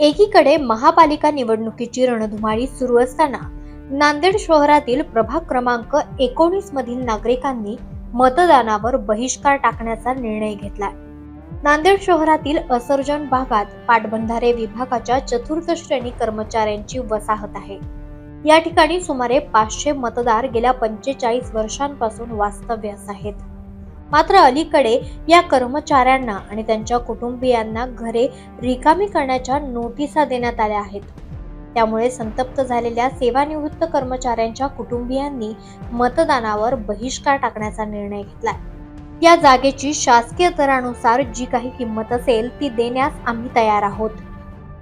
एकीकडे महापालिका निवडणुकीची रणधुमाळी सुरू असताना नांदेड शहरातील प्रभाग क्रमांक एकोणीस मधील नागरिकांनी मतदानावर बहिष्कार टाकण्याचा निर्णय घेतला. नांदेड शहरातील असर्जन भागात पाटबंधारे विभागाच्या चतुर्थ श्रेणी कर्मचाऱ्यांची वसाहत आहे. या ठिकाणी सुमारे पाचशे मतदार गेल्या पंचेचाळीस वर्षांपासून वास्तव्यास आहेत. मात्र अलीकडे या कर्मचाऱ्यांना आणि त्यांच्या कुटुंबियांना घरे रिकामी करण्याच्या नोटिसा देण्यात आल्या आहेत. त्यामुळे संतप्त झालेल्या सेवानिवृत्त कर्मचाऱ्यांच्या कुटुंबियांनी मतदानावर बहिष्कार टाकण्याचा निर्णय घेतला या जागेची शासकीय दरानुसार जी काही किंमत असेल ती देण्यास आम्ही तयार आहोत.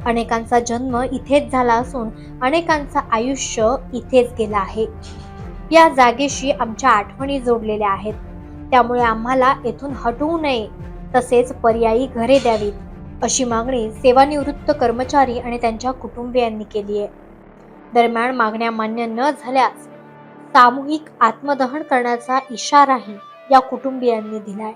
अनेकांचा जन्म इथेच झाला असून अनेकांचं आयुष्य इथेच गेलं आहे. या जागेशी आमच्या आठवणी जोडलेल्या आहेत. त्यामुळे आम्हाला येथून हटवू नये. तसेच पर्यायी घरे द्यावीत. अशी मागणी सेवानिवृत्त कर्मचारी आणि त्यांच्या कुटुंबियांनी केली आहे. दरम्यान मागण्या मान्य न झाल्यास सामूहिक आत्मदहन करण्याचा इशाराही या कुटुंबियांनी दिलाय.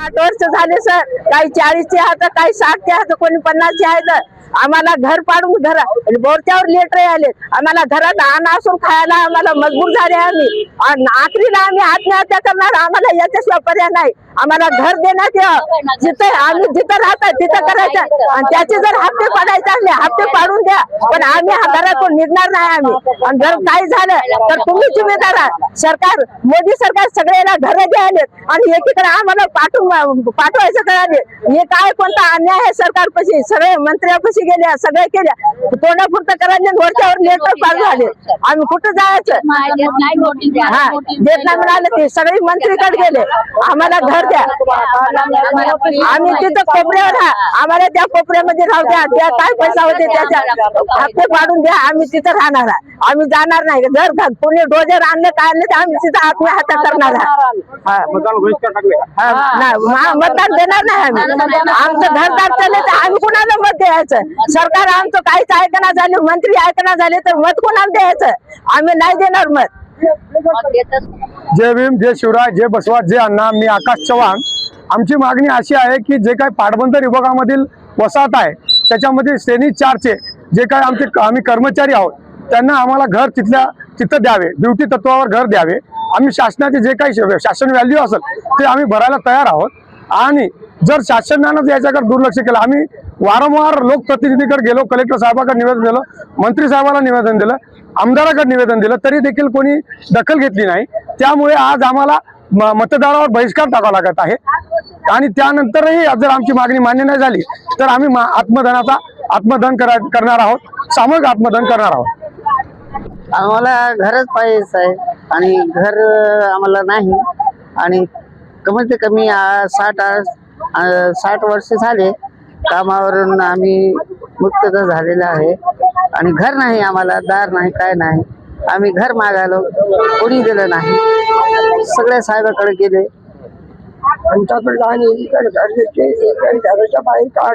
आठ वर्ष झाले सर. काही चाळीसचे आहात काही साठचे आहात कोणी पन्नासचे आहेत आम्हाला घर पाडून घर बोरच्यावर लेटर आले. आम्हाला घरात आणा असून खायला आम्हाला मजबूर झाले आम्ही. आणि आखरीला आम्ही आत्महत्या करणार आम्हाला याच्याशिवाय पर्याय नाही. आम्हाला घर देण्यात यावं. जिथे आम्ही जिथं राहतात तिथं करायचं. आणि त्याचे जर हप्ते पाडायचे असले हप्ते पाडून द्या. पण आम्ही हा घरातून निघणार नाही आम्ही. आणि जर काही झालं तर तुम्ही जिम्मेदार आहात. सरकार मोदी सरकार सगळ्याला घर द्यायलेत. आणि एकीकडे आम्हाला पाठवून पाठवायचं करायले हे काय कोणता अन्याय आहे सरकारपाशी? सगळे मंत्र्यापाशी गेल्या सगळे केल्या. तोंडापुरतं करायले वरच्यावर लेटर पास झाले. आम्ही कुठं जायचं? हा देत नाही मिळालं ते. सगळे मंत्रीकडे गेले. आम्हाला घर द्या. आम्ही तिथं कोपऱ्यावर हा. आम्हाला त्या कोपऱ्यामध्ये राहू द्या. त्या काय पैसा होते त्याच्या? हप्ते पाडून द्या. आम्ही तिथं राहणार आहे. आम्ही जाणार नाही. जर कोणी डोजर आणले काय आणले तर आम्ही तिथं आत्महत्या करणार आहे. नाही, मतदान देणार नाही आम्ही. आमचं घरदार चालले तर आम्ही कुणाला मत द्यायचं? सरकार आमचं काहीच ऐकणा झाले मंत्री ऐकणा झाले तर मत कोणाला द्यायचं? आम्ही नाही देणार मत. जय भीम जय शिवराय जय बसवा जय अण्णा मी आकाश चव्हाण. आमची मागणी अशी आहे की जे काही पाटबंधारे विभागामधील वसाहत आहे त्याच्यामध्ये श्रेणी चारचे जे काही आमचे आम्ही कर्मचारी आहोत त्यांना आम्हाला घर तिथल्या तिथं द्यावे ड्युटी तत्वावर घर द्यावे. आम्ही शासनाचे जे काही शासन व्हॅल्यू असेल ते आम्ही भरायला तयार आहोत. आणि जर शासनानं याच्याकडे दुर्लक्ष केलं आम्ही वारंवार लोकप्रतिनिधीकडे गेलो कलेक्टर साहेबाकडे निवेदन दिलं मंत्री साहेबाला निवेदन दिलं आमदाराकडे निवेदन दिलं तरी देखील कोणी दखल घेतली नाही. त्यामुळे आज आम्हाला म- मतदारावर बहिष्कार टाकावा लागत आहे. आणि त्यानंतरही जर आमची मागणी मान्य नाही झाली तर आम्ही मा- आत्मदनाचा आत्मदहन करा करणार आहोत. सामूहिक आत्मदहन करणार आहोत. आम्हाला घरच पाहिजे साहेब. आणि घर आम्हाला नाही. आणि कमीत कमी साठ साठ वर्ष झाले कामावरून आम्ही मुक्त झालेलं आहे. आणि घर नाही आम्हाला दार नाही काय नाही. आम्ही घर मागायलो कोणी दिलं नाही. सगळ्या साहेबाकडे गेले. आमच्याकडे आणि इकडे गरजेचे इकडे घराच्या बाहेर काढ